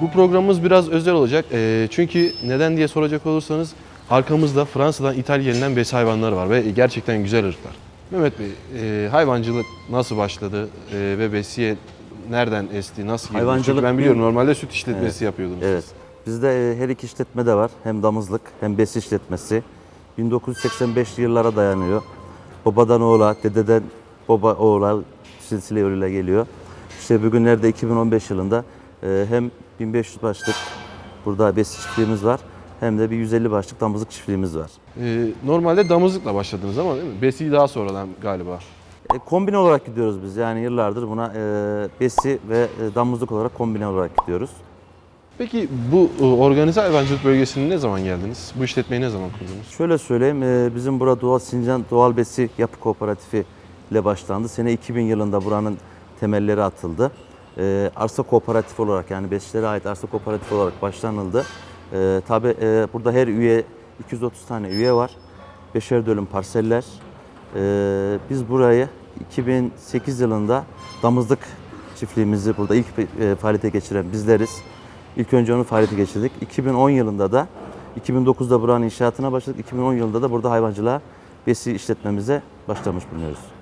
Bu programımız biraz özel olacak. Ee, çünkü neden diye soracak olursanız arkamızda Fransa'dan ithal gelinen besi hayvanları var ve gerçekten güzel ırklar. Mehmet Bey, e, hayvancılık nasıl başladı e, ve besiye nereden esti, nasıl girdi? Hayvancılık Çünkü ben biliyorum normalde süt işletmesi yapıyordunuz. Evet. Bizde e, her iki işletme de var. Hem damızlık hem besi işletmesi. 1985'li yıllara dayanıyor. Babadan oğula, dededen baba oğula silsile yoluyla geliyor. İşte bugünlerde 2015 yılında e, hem 1500 başlık burada besi çiftliğimiz var hem de bir 150 başlık damızlık çiftliğimiz var. E, normalde damızlıkla başladınız ama değil mi? Besiyi daha sonradan galiba. E, kombine olarak gidiyoruz biz. Yani yıllardır buna e, besi ve e, damızlık olarak kombine olarak gidiyoruz. Peki bu e, organize hayvancılık bölgesine ne zaman geldiniz? Bu işletmeyi ne zaman kurdunuz? Şöyle söyleyeyim, e, bizim burada Doğal Sincan Doğal Besi Yapı Kooperatifi ile başlandı. Sene 2000 yılında buranın temelleri atıldı. E, Arsa kooperatif olarak yani besicilere ait arsa kooperatif olarak başlanıldı. E, Tabi burada her üye 230 tane üye var. Beşer dönüm parseller. E, Biz burayı 2008 yılında damızlık çiftliğimizi burada ilk e, faaliyete geçiren bizleriz. İlk önce onu faaliyete geçirdik. 2010 yılında da 2009'da buranın inşaatına başladık. 2010 yılında da burada hayvancılığa besi işletmemize başlamış bulunuyoruz.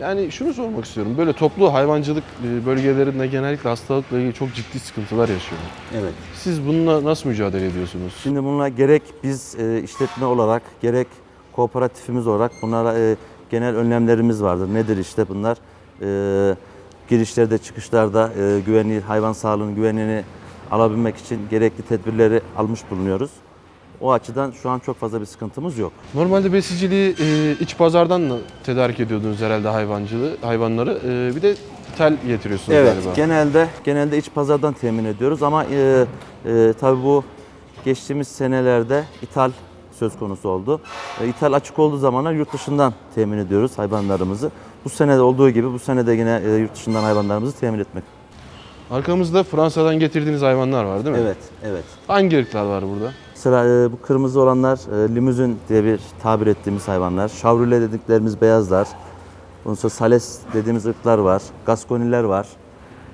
Yani şunu sormak istiyorum. Böyle toplu hayvancılık e, bölgelerinde genellikle hastalıkla ilgili çok ciddi sıkıntılar yaşıyorlar. Evet. Siz bununla nasıl mücadele ediyorsunuz? Şimdi bununla gerek biz e, işletme olarak gerek kooperatifimiz olarak bunlara e, genel önlemlerimiz vardır. Nedir işte bunlar? Girişlerde çıkışlarda güvenliği, hayvan sağlığının güvenliğini alabilmek için gerekli tedbirleri almış bulunuyoruz. O açıdan şu an çok fazla bir sıkıntımız yok. Normalde besiciliği e, iç pazardan mı tedarik ediyordunuz herhalde hayvancılığı, hayvanları? E, bir de tel getiriyorsunuz Evet, galiba. genelde genelde iç pazardan temin ediyoruz ama e, e, tabii bu geçtiğimiz senelerde ithal söz konusu oldu. E, ithal açık olduğu zamanlar yurt dışından temin ediyoruz hayvanlarımızı. Bu sene de olduğu gibi bu sene de yine e, yurt dışından hayvanlarımızı temin etmek. Arkamızda Fransa'dan getirdiğiniz hayvanlar var değil mi? Evet, evet. Hangi ırklar var burada? Mesela e, bu kırmızı olanlar e, limuzin diye bir tabir ettiğimiz hayvanlar. Şavrule dediklerimiz beyazlar. Ondan sonra sales dediğimiz ırklar var. Gaskoniler var.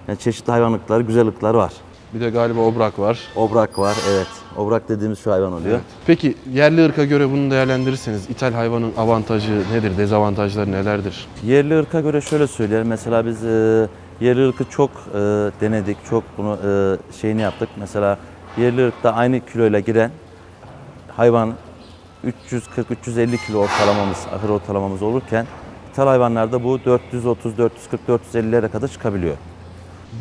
Yani çeşitli hayvan ırkları, güzel ırklar var. Bir de galiba obrak var. Obrak var, evet. Obrak dediğimiz şu hayvan oluyor. Peki yerli ırka göre bunu değerlendirirseniz ithal hayvanın avantajı nedir, dezavantajları nelerdir? Yerli ırka göre şöyle söyleyelim. Mesela biz e, yerli ırkı çok e, denedik, çok bunu e, şeyini yaptık. Mesela yerli ırkta aynı kiloyla giren hayvan 340-350 kilo ortalamamız, ahır ortalamamız olurken ithal hayvanlarda bu 430, 440, 450'lere kadar çıkabiliyor.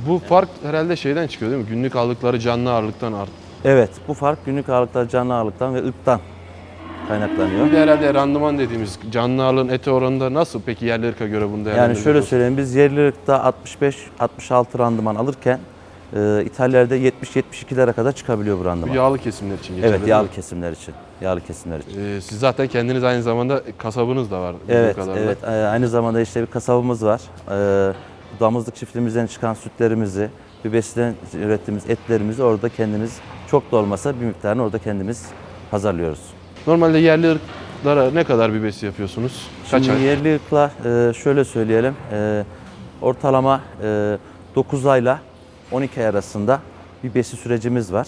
Bu fark herhalde şeyden çıkıyor değil mi? Günlük aldıkları canlı ağırlıktan art. Evet, bu fark günlük ağırlıklar, canlı ağırlıktan ve ırktan kaynaklanıyor. Bir de herhalde randıman dediğimiz canlı ağırlığın eti oranında nasıl peki yerli ırka göre bunu Yani şöyle söyleyeyim biz yerli ırkta 65-66 randıman alırken e, İtalya'da 70-72'lere kadar çıkabiliyor bu Bu randıman. yağlı kesimler için geçerli. Evet yağlı kesimler için. Yağlı kesimler için. Ee, siz zaten kendiniz aynı zamanda kasabınız da var. Evet, evet. e, Aynı zamanda işte bir kasabımız var. E, damızlık çiftliğimizden çıkan sütlerimizi, bir besiden ürettiğimiz etlerimizi orada kendimiz çok da olmasa bir miktarını orada kendimiz pazarlıyoruz. Normalde yerli ırklara ne kadar bir besi yapıyorsunuz? Kaç Şimdi ay? yerli ırkla e, şöyle söyleyelim. e, ortalama e, 9 ayla 12 ay arasında bir besi sürecimiz var.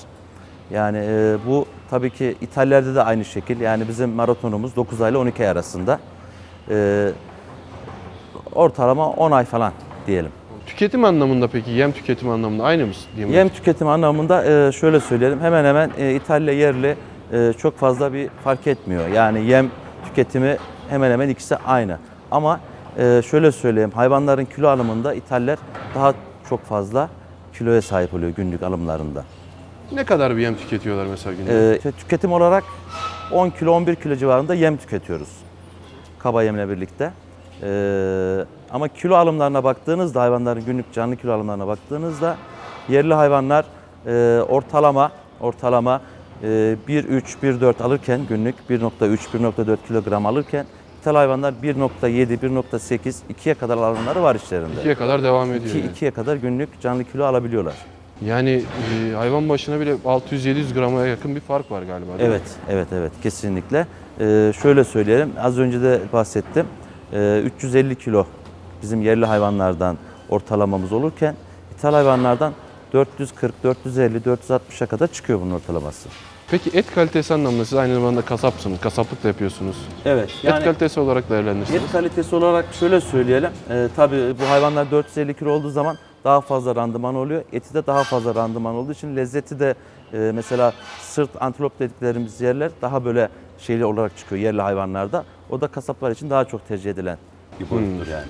Yani e, bu tabii ki İtalya'da da aynı şekil. Yani bizim maratonumuz 9 ayla 12 ay arasında. E, ortalama 10 ay falan diyelim. Tüketim anlamında peki yem tüketimi anlamında aynı mı? diyeyim? Yem tüketimi anlamında e, şöyle söyleyelim. Hemen hemen e, İtalya yerli e, çok fazla bir fark etmiyor. Yani yem tüketimi hemen hemen ikisi aynı. Ama e, şöyle söyleyeyim. Hayvanların kilo alımında İtalyalar daha çok fazla kiloya sahip oluyor günlük alımlarında. Ne kadar bir yem tüketiyorlar mesela günde? E, tüketim olarak 10 kilo 11 kilo civarında yem tüketiyoruz. Kaba yemle birlikte. E, ama kilo alımlarına baktığınızda hayvanların günlük canlı kilo alımlarına baktığınızda yerli hayvanlar e, ortalama ortalama e, 1.3 1.4 alırken günlük 1.3 1.4 kilogram alırken ithal hayvanlar 1.7 1.8 2'ye kadar alanları var işlerinde. İkiye kadar devam ediyor. 2 yani. 2'ye kadar günlük canlı kilo alabiliyorlar. Yani e, hayvan başına bile 600-700 grama yakın bir fark var galiba değil mi? Evet, evet, evet kesinlikle. Ee, şöyle söyleyelim, az önce de bahsettim. Ee, 350 kilo bizim yerli hayvanlardan ortalamamız olurken ithal hayvanlardan 440, 450, 460'a kadar çıkıyor bunun ortalaması. Peki et kalitesi anlamında siz aynı zamanda kasapsınız. Kasaplık da yapıyorsunuz. Evet. et kalitesi olarak değerlendirirsiniz. Et kalitesi olarak şöyle söyleyelim. Ee, tabii bu hayvanlar 450 kilo olduğu zaman daha fazla randıman oluyor. Eti de daha fazla randıman olduğu için lezzeti de e, mesela sırt antilop dediklerimiz yerler daha böyle şeyli olarak çıkıyor yerli hayvanlarda. O da kasaplar için daha çok tercih edilen bir boyuttur yani.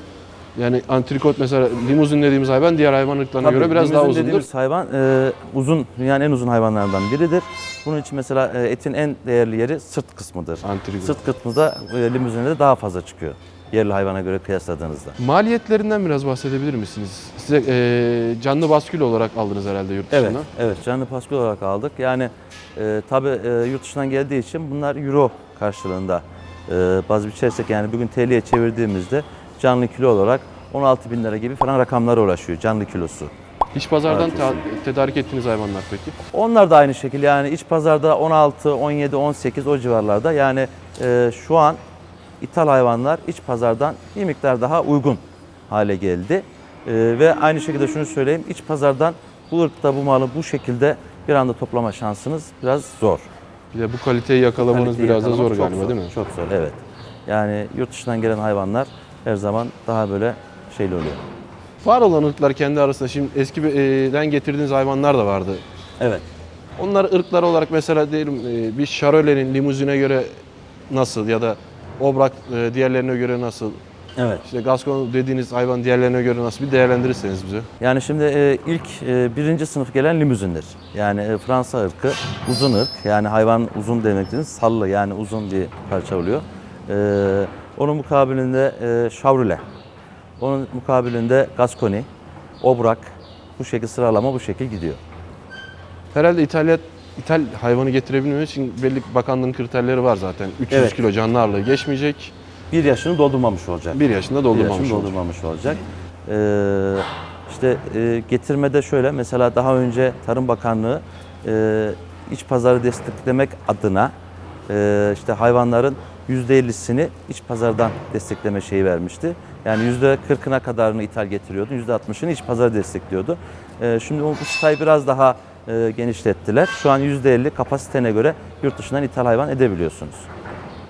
Yani antrikot mesela limuzin dediğimiz hayvan diğer hayvan ırklarına Tabii, göre biraz daha limuzin uzundur. dediğimiz hayvan e, uzun, dünyanın en uzun hayvanlarından biridir. Bunun için mesela e, etin en değerli yeri sırt kısmıdır. Antrikot. Sırt kısmı da e, limuzinde de daha fazla çıkıyor. Yerli hayvana göre kıyasladığınızda. Maliyetlerinden biraz bahsedebilir misiniz? Size e, canlı baskül olarak aldınız herhalde yurt dışından. Evet, evet canlı paskül olarak aldık. Yani e, tabii e, yurt dışından geldiği için bunlar euro karşılığında e, baz biçersek yani bugün TL'ye çevirdiğimizde canlı kilo olarak 16 bin lira gibi falan rakamlara ulaşıyor canlı kilosu. İç pazardan ta- tedarik ettiğiniz hayvanlar peki? Onlar da aynı şekilde yani iç pazarda 16, 17, 18 o civarlarda yani e, şu an ithal hayvanlar iç pazardan bir miktar daha uygun hale geldi. E, ve aynı şekilde şunu söyleyeyim iç pazardan bu ırkta bu malı bu şekilde bir anda toplama şansınız biraz zor. Bir de bu kaliteyi yakalamanız Kaliteyi biraz da zor çok galiba değil mi? Çok zor evet. Yani yurt dışından gelen hayvanlar her zaman daha böyle şeyli oluyor. Var olan ırklar kendi arasında şimdi eskiden getirdiğiniz hayvanlar da vardı. Evet. Onlar ırklar olarak mesela diyelim bir Charolaise'nin limuzine göre nasıl ya da Obrak diğerlerine göre nasıl? Evet. İşte Gascon dediğiniz hayvan diğerlerine göre nasıl bir değerlendirirseniz bize. Yani şimdi e, ilk e, birinci sınıf gelen limuzindir. Yani e, Fransa ırkı uzun ırk. Yani hayvan uzun demek dediğimiz sallı yani uzun bir parça oluyor. E, onun mukabilinde e, Chevrolet. Onun mukabilinde Gascony, Obrak. Bu şekil sıralama bu şekil gidiyor. Herhalde İtalya İthal hayvanı getirebilmemiz için belli bakanlığın kriterleri var zaten. 300 Evet. kilo canlı ağırlığı geçmeyecek. Bir yaşını doldurmamış olacak. Bir yaşında Bir doldurmamış yaşını olacak. doldurmamış olacak. Ee, işte e, getirmede şöyle mesela daha önce Tarım Bakanlığı e, iç pazarı desteklemek adına e, işte hayvanların %50'sini iç pazardan destekleme şeyi vermişti. Yani %40'ına kadarını ithal getiriyordu, %60'ını iç pazarı destekliyordu. E, şimdi bu çıtayı biraz daha e, genişlettiler. Şu an %50 kapasitene göre yurt dışından ithal hayvan edebiliyorsunuz.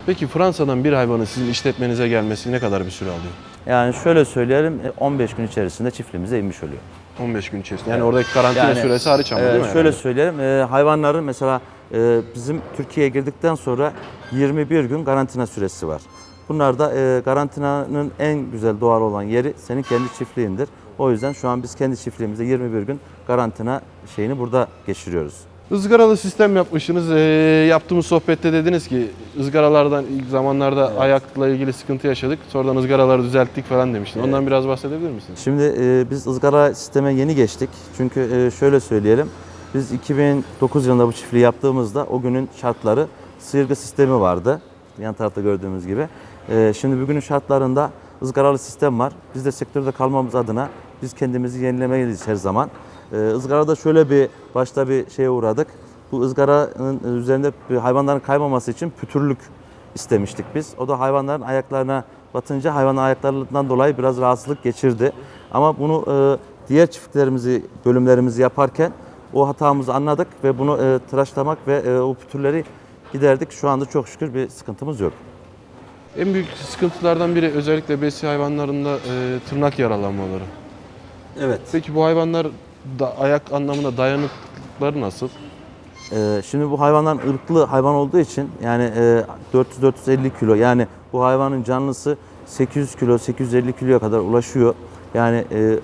Peki Fransa'dan bir hayvanın sizin işletmenize gelmesi ne kadar bir süre alıyor? Yani şöyle söyleyelim e, 15 gün içerisinde çiftliğimize inmiş oluyor. 15 gün içerisinde. Yani oradaki karantina süresi hariç ama e, değil mi? Şöyle herhalde? söyleyelim, e, hayvanların mesela e, bizim Türkiye'ye girdikten sonra 21 gün karantina süresi var. Bunlar da e, karantinanın en güzel doğal olan yeri senin kendi çiftliğindir. O yüzden şu an biz kendi çiftliğimizde 21 gün karantina şeyini burada geçiriyoruz. Izgaralı sistem yapmışsınız. Ee, yaptığımız sohbette dediniz ki ızgaralardan ilk zamanlarda ayakla ilgili sıkıntı yaşadık. Sonradan ızgaraları düzelttik falan demiştin. Ondan biraz bahsedebilir misiniz? Şimdi e, biz ızgara sisteme yeni geçtik. Çünkü e, şöyle söyleyelim. Biz 2009 yılında bu çiftliği yaptığımızda o günün şartları sıyırgı sistemi vardı. Yan tarafta gördüğümüz gibi. E, şimdi bugünün şartlarında ızgaralı sistem var. Biz de sektörde kalmamız adına biz kendimizi yenilemeliyiz her zaman. E, ızgarada şöyle bir başta bir şeye uğradık. Bu ızgaranın üzerinde hayvanların kaymaması için pütürlük istemiştik biz. O da hayvanların ayaklarına batınca hayvanın ayaklarından dolayı biraz rahatsızlık geçirdi. Ama bunu e, diğer çiftliklerimizi, bölümlerimizi yaparken o hatamızı anladık ve bunu e, tıraşlamak ve e, o pütürleri giderdik. Şu anda çok şükür bir sıkıntımız yok. En büyük sıkıntılardan biri özellikle besi hayvanlarında e, tırnak yaralanmaları. Evet. Peki bu hayvanlar da ayak anlamında dayanıklıkları nasıl? Ee, şimdi bu hayvanların ırklı hayvan olduğu için yani e, 400-450 kilo yani bu hayvanın canlısı 800 kilo 850 kiloya kadar ulaşıyor. Yani e,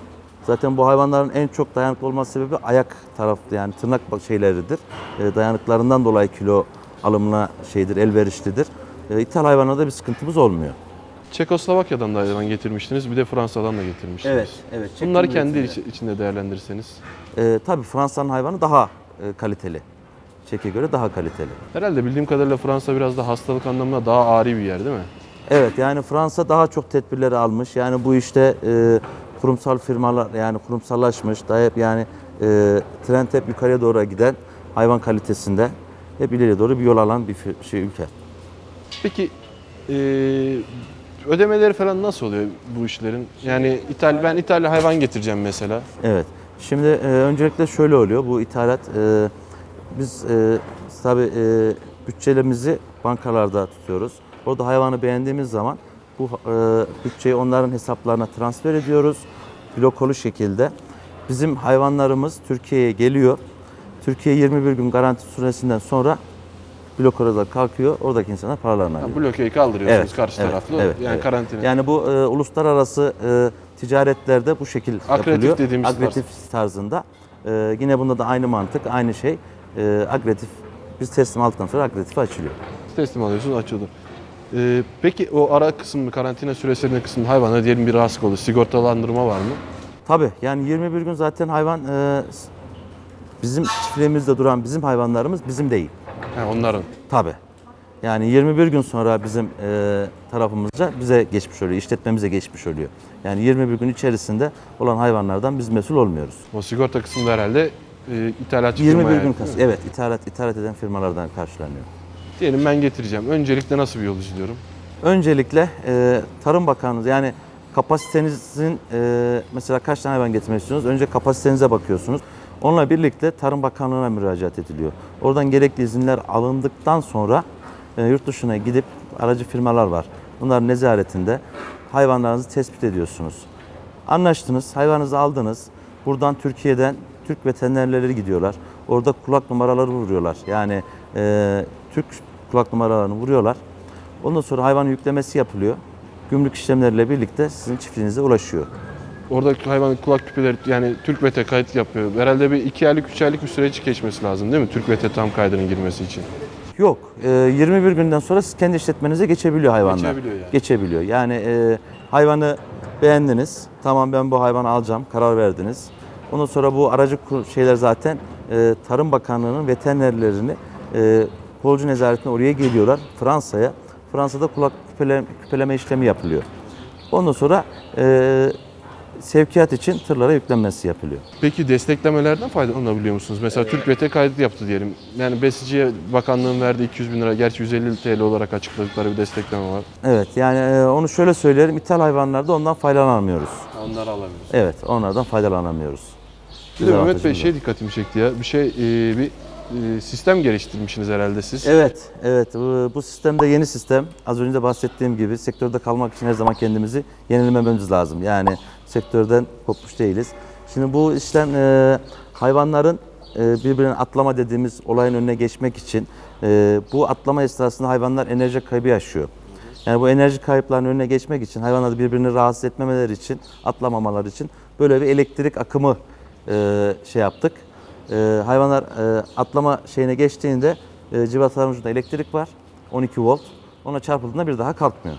zaten bu hayvanların en çok dayanıklı olması sebebi ayak tarafı yani tırnak şeyleridir. E, dayanıklarından dolayı kilo alımına şeydir elverişlidir. E, ithal hayvanlarda bir sıkıntımız olmuyor. Çekoslovakya'dan da hayvan getirmiştiniz. Bir de Fransa'dan da getirmiştiniz. evet. Bunları kendi iç- içinde değerlendirirseniz. E, tabii Fransa'nın hayvanı daha e, kaliteli. Çek'e göre daha kaliteli. Herhalde bildiğim kadarıyla Fransa biraz da hastalık anlamında daha ari bir yer değil mi? Evet yani Fransa daha çok tedbirleri almış. Yani bu işte e, kurumsal firmalar yani kurumsallaşmış. Daha hep yani e, trend hep yukarıya doğru giden hayvan kalitesinde hep ileriye doğru bir yol alan bir şey ülke. Peki e, ödemeleri falan nasıl oluyor bu işlerin? Yani İtal ben İtalya hayvan getireceğim mesela. Evet. Şimdi e, öncelikle şöyle oluyor bu ithalat. e, biz e, tabii e, bütçelerimizi bankalarda tutuyoruz. Orada hayvanı beğendiğimiz zaman bu e, bütçeyi onların hesaplarına transfer ediyoruz. Blokolu şekilde. Bizim hayvanlarımız Türkiye'ye geliyor. Türkiye 21 gün garanti süresinden sonra blokoladan kalkıyor. Oradaki insanlar paralarını alıyor. Blokeyi kaldırıyorsunuz karşı evet, taraflı. evet, yani evet. karantina. Yani bu e, uluslararası e, ticaretlerde bu şekil Akreditif yapılıyor. dediğimiz tarz. Agretif tarzında. E, yine bunda da aynı mantık, aynı şey. E, agretif, biz teslim aldıktan sonra agretifi açılıyor. teslim alıyorsunuz açıldı. Ee, peki o ara kısmı karantina süresinin kısmı hayvana diyelim bir rahatsızlık olur. Sigortalandırma var mı? Tabii yani 21 gün zaten hayvan e, bizim çiftliğimizde duran bizim hayvanlarımız bizim değil. Ha, onların. Tabii. Yani 21 gün sonra bizim e, tarafımızca bize geçmiş oluyor, işletmemize geçmiş oluyor. Yani 21 gün içerisinde olan hayvanlardan biz mesul olmuyoruz. O sigorta kısmında herhalde e, ithalatçı 21 firmaya gün kas. Evet, ithalat ithalat eden firmalardan karşılanıyor. Diyelim ben getireceğim. Öncelikle nasıl bir yol izliyorum? Öncelikle e, Tarım Bakanlığı yani kapasitenizin e, mesela kaç tane hayvan getirmek istiyorsunuz? Önce kapasitenize bakıyorsunuz. Onunla birlikte Tarım Bakanlığı'na müracaat ediliyor. Oradan gerekli izinler alındıktan sonra e, yurt dışına gidip aracı firmalar var. Bunların nezaretinde hayvanlarınızı tespit ediyorsunuz. Anlaştınız, hayvanınızı aldınız. Buradan Türkiye'den Türk veterinerleri gidiyorlar. Orada kulak numaraları vuruyorlar. Yani e, Türk kulak numaralarını vuruyorlar. Ondan sonra hayvanın yüklemesi yapılıyor. Gümrük işlemleriyle birlikte sizin çiftliğinize ulaşıyor. Oradaki hayvanın kulak küpeleri yani Türk Vete kayıt yapıyor. Herhalde bir iki aylık, üç aylık bir süreç geçmesi lazım değil mi? Türk Vete tam kaydının girmesi için. Yok, e, 21 günden sonra siz kendi işletmenize geçebiliyor hayvanlar. Geçebiliyor yani. Geçebiliyor. Yani e, hayvanı beğendiniz. Tamam ben bu hayvanı alacağım. Karar verdiniz. Ondan sonra bu aracı şeyler zaten e, Tarım Bakanlığı'nın veterinerlerini e, kolcu nezaretine oraya geliyorlar Fransa'ya. Fransa'da kulak küpele- küpeleme işlemi yapılıyor. Ondan sonra e, sevkiyat için tırlara yüklenmesi yapılıyor. Peki desteklemelerden faydalanabiliyor musunuz? Mesela Türk Vete kaydı yaptı diyelim. Yani besiciye bakanlığın verdiği 200 bin lira, gerçi 150 TL olarak açıkladıkları bir destekleme var. Evet yani e, onu şöyle söyleyelim ithal hayvanlarda ondan faydalanamıyoruz. Onları alamıyoruz. Evet onlardan faydalanamıyoruz. Bir de Mehmet Bey şey dikkatimi çekti ya. Bir şey, e, bir sistem geliştirmişsiniz herhalde siz. Evet, evet. Bu, sistem de yeni sistem. Az önce de bahsettiğim gibi sektörde kalmak için her zaman kendimizi yenilememiz lazım. Yani sektörden kopmuş değiliz. Şimdi bu işlem e, hayvanların e, birbirine atlama dediğimiz olayın önüne geçmek için e, bu atlama esnasında hayvanlar enerji kaybı yaşıyor. Yani bu enerji kayıplarının önüne geçmek için hayvanları birbirini rahatsız etmemeleri için, atlamamaları için böyle bir elektrik akımı şey yaptık. E, hayvanlar e, atlama şeyine geçtiğinde e, civataların ucunda elektrik var. 12 volt. Ona çarpıldığında bir daha kalkmıyor.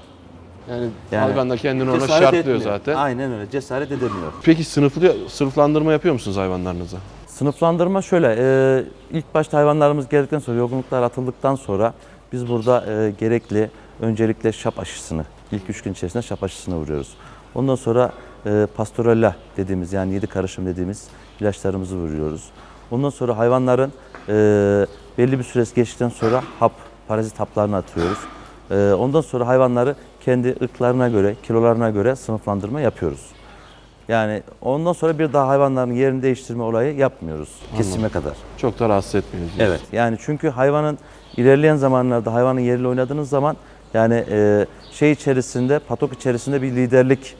Yani, Yani hayvan da kendini ona Cesaret şartlıyor etmiyor. zaten. Aynen öyle. Cesaret edemiyor. Peki sınıflı, sınıflandırma yapıyor musunuz hayvanlarınıza? Sınıflandırma şöyle. e, ilk başta hayvanlarımız geldikten sonra, yorgunluklar atıldıktan sonra biz burada e, gerekli öncelikle şap aşısını, ilk üç gün içerisinde şap aşısını vuruyoruz. Ondan sonra e, pastorella dediğimiz yani yedi karışım dediğimiz ilaçlarımızı vuruyoruz. Ondan sonra hayvanların e, belli bir süresi geçtikten sonra hap, parazit haplarını atıyoruz. E, ondan sonra hayvanları kendi ırklarına göre, kilolarına göre sınıflandırma yapıyoruz. Yani ondan sonra bir daha hayvanların yerini değiştirme olayı yapmıyoruz kesime kadar. Çok da rahatsız etmiyor diyorsun. Evet. Yani çünkü hayvanın ilerleyen zamanlarda hayvanın yeriyle oynadığınız zaman yani e, şey içerisinde patok içerisinde bir liderlik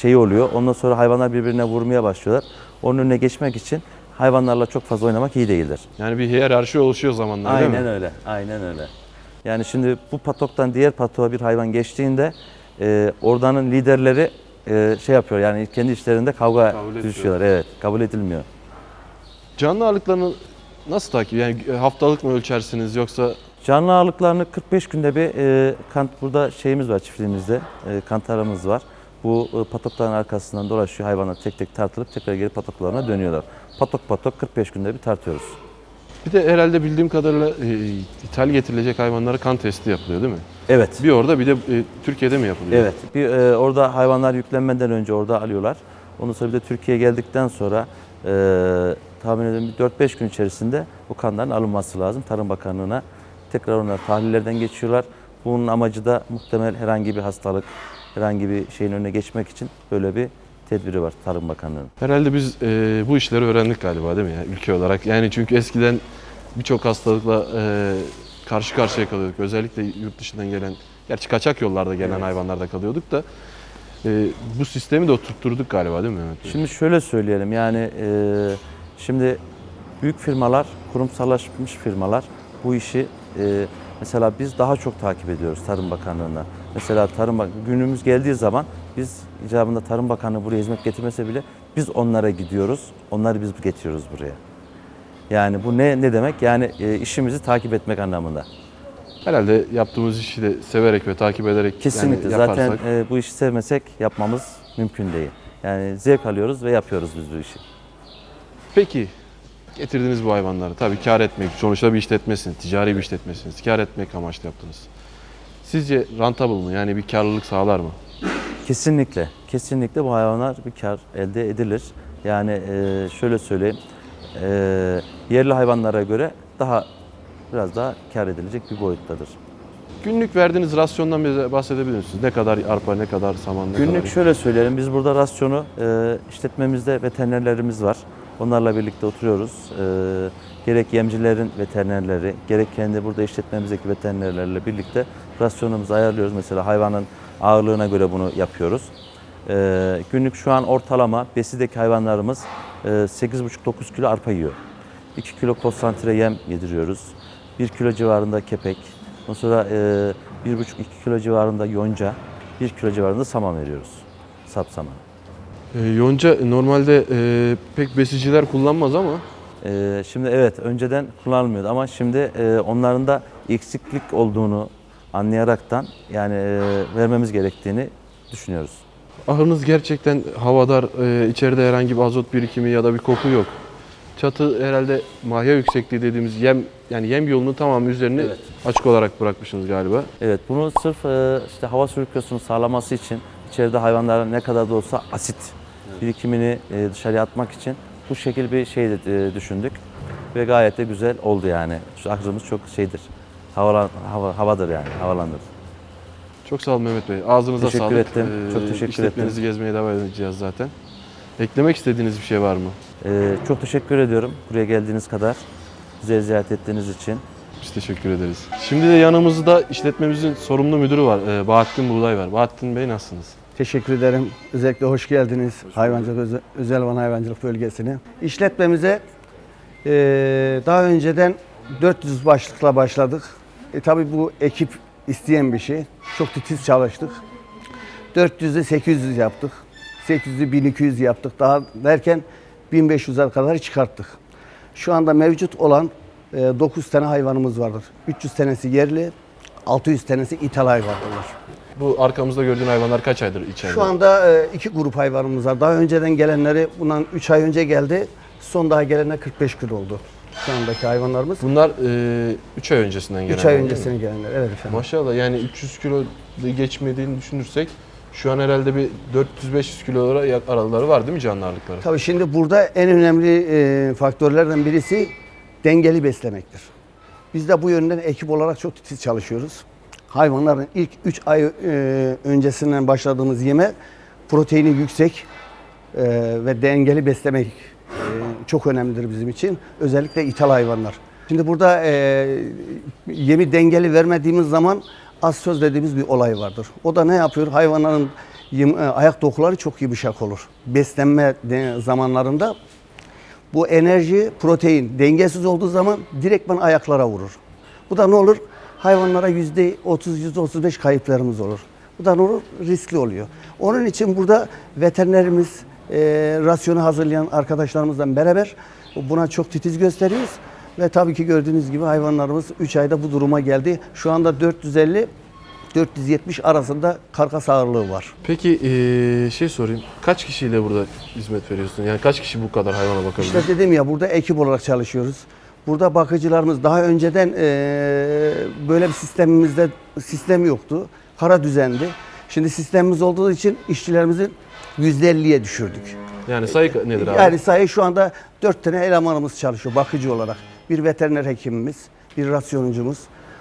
şeyi oluyor. Ondan sonra hayvanlar birbirine vurmaya başlıyorlar. Onun önüne geçmek için hayvanlarla çok fazla oynamak iyi değildir. Yani bir hiyerarşi oluşuyor zamanla değil mi? Aynen öyle. Aynen öyle. Yani şimdi bu patoktan diğer patoğa bir hayvan geçtiğinde e, oradanın liderleri e, şey yapıyor yani kendi işlerinde kavga Kabul düşüyorlar. Evet, kabul edilmiyor. Canlı ağırlıklarını nasıl takip? Yani e, haftalık mı ölçersiniz yoksa Canlı ağırlıklarını 45 günde bir e, kant burada şeyimiz var çiftliğimizde. E, kantarımız var. Bu e, patokların arkasından dolaşıyor hayvanlar tek tek tartılıp tekrar geri patoklarına dönüyorlar. Patok patok 45 günde bir tartıyoruz. bir de herhalde bildiğim kadarıyla e, ithal getirilecek hayvanlara kan testi yapılıyor değil mi? Evet. Bir orada bir de e, Türkiye'de mi yapılıyor? Evet. Bir, e, orada hayvanlar yüklenmeden önce orada alıyorlar. Ondan sonra bir de Türkiye'ye geldikten sonra e, tahmin ediyorum bir 4-5 gün içerisinde bu kanların alınması lazım Tarım Bakanlığı'na. Tekrar onlar tahlillerden geçiyorlar. Bunun amacı da muhtemel herhangi bir hastalık, herhangi bir şeyin önüne geçmek için böyle bir tedbiri var Tarım Bakanlığı'nın. Herhalde biz e, bu işleri öğrendik galiba değil mi ya ülke olarak? Yani çünkü eskiden birçok hastalıkla e, karşı karşıya kalıyorduk. Özellikle yurt dışından gelen, gerçi kaçak yollarda gelen hayvanlarda kalıyorduk da e, bu sistemi de oturtturduk galiba değil mi Mehmet Bey? Şimdi şöyle söyleyelim yani e, şimdi büyük firmalar, kurumsallaşmış firmalar bu işi e, mesela biz daha çok takip ediyoruz Tarım Bakanlığı'na. Mesela Tarım Bak günümüz geldiği zaman biz icabında Tarım Bakanlığı buraya hizmet getirmese bile biz onlara gidiyoruz. Onları biz getiriyoruz buraya. Yani bu ne ne demek? Yani e, işimizi takip etmek anlamında. Herhalde yaptığımız işi de severek ve takip ederek Kesinlikle. yani Zaten yaparsak e, bu işi sevmesek yapmamız mümkün değil. Yani zevk alıyoruz ve yapıyoruz biz bu işi. Peki getirdiniz bu hayvanları. Tabii kar etmek, sonuçta bir işletmesiniz, ticari bir işletmesiniz. Kar etmek amaçlı yaptınız. Sizce rentable mı? Yani bir karlılık sağlar mı? Kesinlikle. Kesinlikle bu hayvanlar bir kar elde edilir. Yani e, şöyle söyleyeyim. e, yerli hayvanlara göre daha biraz daha kar edilecek bir boyuttadır. Günlük verdiğiniz rasyondan bize bahsedebilir misiniz? Ne kadar arpa, ne kadar saman, ne Günlük kadar... şöyle söyleyelim. Biz burada rasyonu e, işletmemizde veterinerlerimiz var. Onlarla birlikte oturuyoruz. E, gerek yemcilerin veterinerleri, gerek kendi burada işletmemizdeki veterinerlerle birlikte rasyonumuzu ayarlıyoruz. Mesela hayvanın ağırlığına göre bunu yapıyoruz. E, günlük şu an ortalama besideki hayvanlarımız e, 8,5-9 kilo arpa yiyor. 2 kilo konsantre yem yediriyoruz. 1 kilo civarında kepek. Ondan sonra e, 1,5-2 kilo civarında yonca, 1 kilo civarında saman veriyoruz. Sap saman. Ee, yonca normalde e, pek besiciler kullanmaz ama E, şimdi evet önceden kullanılmıyordu ama şimdi e, onların da eksiklik olduğunu anlayaraktan yani e, vermemiz gerektiğini düşünüyoruz. ahırınız gerçekten havadar, e, içeride herhangi bir azot birikimi ya da bir koku yok. Çatı herhalde mahya yüksekliği dediğimiz yem yani yem yolunu tamamı üzerine Evet. açık olarak bırakmışsınız galiba. Evet bunu sırf e, işte hava sirkülasyonu sağlaması için içeride hayvanların ne kadar da olsa asit birikimini dışarıya atmak için bu şekil bir şey düşündük ve gayet de güzel oldu yani. Şu ahırımız çok şeydir. Havalan, hava, havadır yani havalanır. Çok sağ olun Mehmet Bey. Ağzınıza Teşekkür sağlık. ettim. Çok teşekkür işletmenizi gezmeye devam edeceğiz zaten. Eklemek istediğiniz bir şey var mı? E, çok teşekkür ediyorum buraya geldiğiniz kadar. Bizi ziyaret ettiğiniz için. Biz teşekkür ederiz. Şimdi de yanımızda işletmemizin sorumlu müdürü var. e, Bahattin Buğday var. Bahattin Bey nasılsınız? Teşekkür ederim. Özellikle hoş geldiniz Hayvancılık Özel, Özelvan Hayvancılık Bölgesi'ne. İşletmemize eee, daha önceden 400 başlıkla başladık. E, tabii bu ekip isteyen bir şey. Çok titiz çalıştık. 400'ü 800 yaptık. 800'ü 1200 yaptık. Daha derken 1500'e kadar çıkarttık. Şu anda mevcut olan 9 tane hayvanımız vardır. 300 tanesi yerli, 600 tanesi ithal hayvanlar. Bu arkamızda gördüğün hayvanlar kaç aydır içeride? Şu anda e, iki grup hayvanımız var. Daha önceden gelenleri bundan 3 ay önce geldi. Son daha gelenler 45 gün oldu. Şu andaki hayvanlarımız. Bunlar 3 ay öncesinden gelen. 3 ay öncesine gelenler. Evet efendim. Maşallah yani 300 kilo geçmediğini düşünürsek şu an herhalde bir 400-500 kilolara araları var değil mi canlı ağırlıkları? Tabii şimdi burada en önemli e, faktörlerden birisi dengeli beslemektir. Biz de bu yönden ekip olarak çok titiz çalışıyoruz. Hayvanların ilk 3 ay e, öncesinden başladığımız yeme proteini yüksek e, ve dengeli beslemek e, çok önemlidir bizim için. Özellikle ithal hayvanlar. Şimdi burada e, yemi dengeli vermediğimiz zaman az söz dediğimiz bir olay vardır. O da ne yapıyor? Hayvanların yum- e, ayak dokuları çok yumuşak olur. Beslenme de- zamanlarında bu enerji, protein dengesiz olduğu zaman direktman ayaklara vurur. Bu da ne olur? Hayvanlara yüzde 30, yüzde 35 kayıplarımız olur. Bu da ne olur? Riskli oluyor. Onun için burada veterinerimiz, e, rasyonu hazırlayan arkadaşlarımızla beraber buna çok titiz gösteriyoruz. Ve tabii ki gördüğünüz gibi hayvanlarımız 3 ayda bu duruma geldi. Şu anda 450 470 arasında karkas ağırlığı var. Peki eee, şey sorayım. Kaç kişiyle burada hizmet veriyorsun? Yani kaç kişi bu kadar hayvana bakabilir? İşte dedim ya burada ekip olarak çalışıyoruz. Burada bakıcılarımız daha önceden eee, böyle bir sistemimizde sistem yoktu. Kara düzendi. Şimdi sistemimiz olduğu için işçilerimizin %50'ye düşürdük. Yani sayı nedir abi? Yani sayı şu anda 4 tane elemanımız çalışıyor bakıcı olarak. Bir veteriner hekimimiz, bir rasyonucumuz.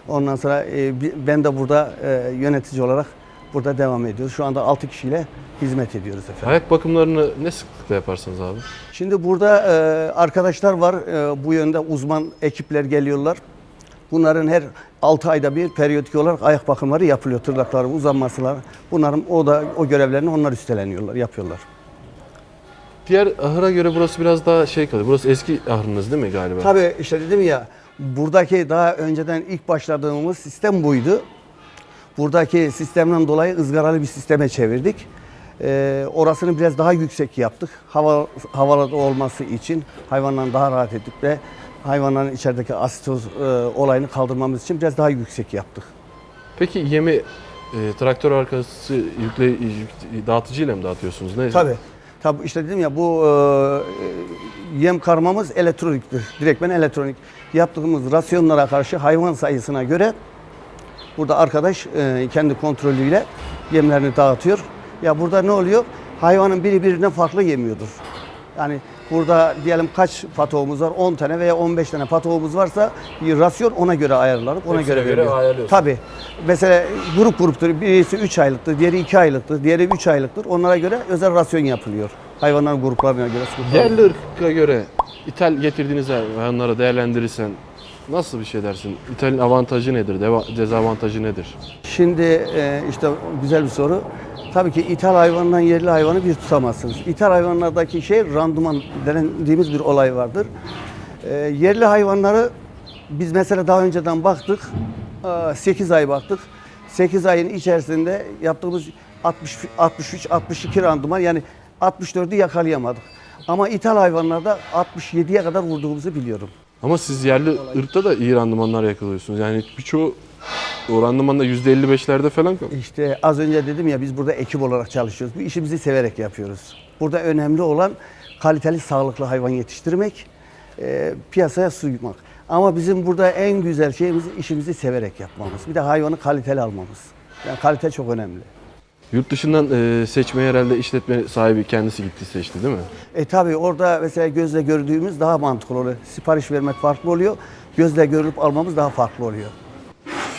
Ondan sonra e, ben de burada e, yönetici olarak burada devam ediyoruz. Şu anda 6 kişiyle hizmet ediyoruz efendim. Ayak bakımlarını ne sıklıkla yaparsınız abi? Şimdi burada e, arkadaşlar var. E, bu yönde uzman ekipler geliyorlar. Bunların her 6 ayda bir periyodik olarak ayak bakımları yapılıyor. Tırnakları uzanmasılar. Bunların o da o görevlerini onlar üstleniyorlar, yapıyorlar. Diğer ahıra göre burası biraz daha şey kalıyor. Burası eski ahırınız değil mi galiba? Tabii işte dedim ya buradaki daha önceden ilk başladığımız sistem buydu. Buradaki sistemden dolayı ızgaralı bir sisteme çevirdik. Ee, orasını biraz daha yüksek yaptık. Hava havalı olması için hayvanların daha rahat ettik ve hayvanların içerideki asitoz e, olayını kaldırmamız için biraz daha yüksek yaptık. Peki yemi e, traktör arkası yükle, yük- dağıtıcıyla mı dağıtıyorsunuz? Ne? Tabii. Tabii işte dedim ya bu e, yem karmamız elektroniktir. Direktmen elektronik. Yaptığımız rasyonlara karşı hayvan sayısına göre burada arkadaş e, kendi kontrolüyle yemlerini dağıtıyor. Ya burada ne oluyor? Hayvanın biri birinden farklı yemiyordur. Yani burada diyelim kaç patoğumuz var? 10 tane veya 15 tane patoğumuz varsa bir rasyon ona göre ayarlanıp ona Hepsine göre göre veriliyor. ayarlıyorsun. Tabii. Mesela grup gruptur. Birisi 3 aylıktır, diğeri 2 aylıktır, diğeri 3 aylıktır. Onlara göre özel rasyon yapılıyor. Hayvanların gruplarına göre. sınıflarına Yerli ırka göre ithal getirdiğiniz hayvanlara değerlendirirsen nasıl bir şey dersin? İthalin avantajı nedir? deva- dezavantajı nedir? Şimdi e, işte güzel bir soru. Tabii ki ithal hayvandan yerli hayvanı bir tutamazsınız. İthal hayvanlardaki şey randıman dendiğimiz bir olay vardır. E, yerli hayvanları biz mesela daha önceden baktık. 8 ay baktık. 8 ayın içerisinde yaptığımız 60 63 62 randıman yani 64'ü yakalayamadık. Ama ithal hayvanlarda 67'ye kadar vurduğumuzu biliyorum. Ama siz yerli ırkta da iyi randımanlar yakalıyorsunuz. Yani birçoğu o randımanda %55'lerde falan kalıyor. İşte az önce dedim ya biz burada ekip olarak çalışıyoruz. Bu işimizi severek yapıyoruz. Burada önemli olan kaliteli, sağlıklı hayvan yetiştirmek, e, piyasaya sunmak. Ama bizim burada en güzel şeyimiz işimizi severek yapmamız. Bir de hayvanı kaliteli almamız. Yani kalite çok önemli. Yurt dışından e, seçmeye herhalde işletme sahibi kendisi gitti seçti değil mi? E tabi orada mesela gözle gördüğümüz daha mantıklı oluyor. Sipariş vermek farklı oluyor. Gözle görülüp almamız daha farklı oluyor.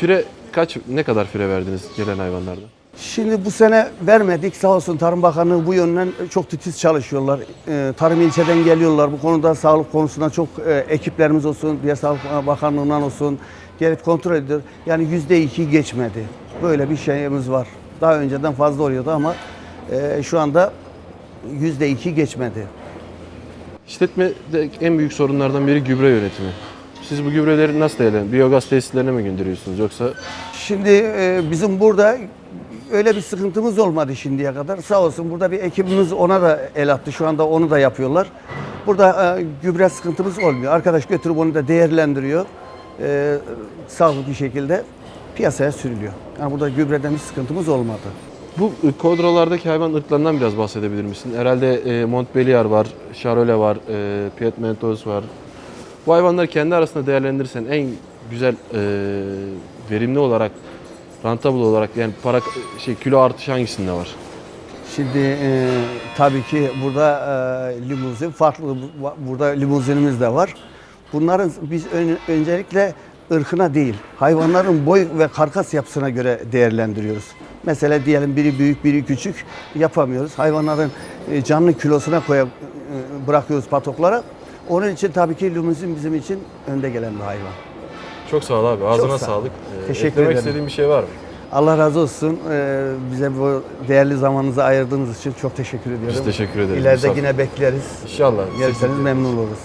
Fire kaç ne kadar fire verdiniz gelen hayvanlarda? Şimdi bu sene vermedik. Sağ olsun Tarım Bakanlığı bu yönden çok titiz çalışıyorlar. Ee, Tarım ilçeden geliyorlar. Bu konuda sağlık konusunda çok e, ekiplerimiz olsun, diğer Sağlık Bakanlığı'ndan olsun gelip kontrol ediyor. Yani yüzde iki geçmedi. Böyle bir şeyimiz var. Daha önceden fazla oluyordu ama e, şu anda yüzde iki geçmedi. İşletmede en büyük sorunlardan biri gübre yönetimi. Siz bu gübreleri nasıl değerlendiriyorsunuz? Biyogaz tesislerine mi gönderiyorsunuz yoksa Şimdi e, bizim burada öyle bir sıkıntımız olmadı şimdiye kadar. Sağ olsun burada bir ekibimiz ona da el attı. Şu anda onu da yapıyorlar. Burada e, gübre sıkıntımız olmuyor. Arkadaş götürüp onu da değerlendiriyor. E, sağlıklı bir şekilde piyasaya sürülüyor. Yani burada gübreden bir sıkıntımız olmadı. bu e, kodralardaki hayvan ırklarından biraz bahsedebilir misin? Herhalde e, Montbéliard var, Charolais var, e, Piedmontos var. Bu hayvanları kendi arasında değerlendirirsen en güzel e, verimli olarak, rentable olarak yani para şey kilo artışı hangisinde var? Şimdi e, tabii ki burada e, limuzin farklı. Bu- Burada limuzinimiz de var. Bunların biz ön- öncelikle ırkına değil, hayvanların boy ve karkas yapısına göre değerlendiriyoruz. Mesela diyelim biri büyük, biri küçük yapamıyoruz. Hayvanların e, canlı kilosuna koyup e, bırakıyoruz patoklara. Onun için tabii ki limuzin bizim için önde gelen bir hayvan. Çok sağ ol abi. Ağzına sağ ol. sağlık. E, Teşekkür eklemek ederim. istediğin bir şey var mı? Allah razı olsun. E, bize bu değerli zamanınızı ayırdığınız için çok teşekkür ediyorum. Biz teşekkür ederiz. İleride Misafir- yine bekleriz. İnşallah. Gelirseniz memnun oluruz.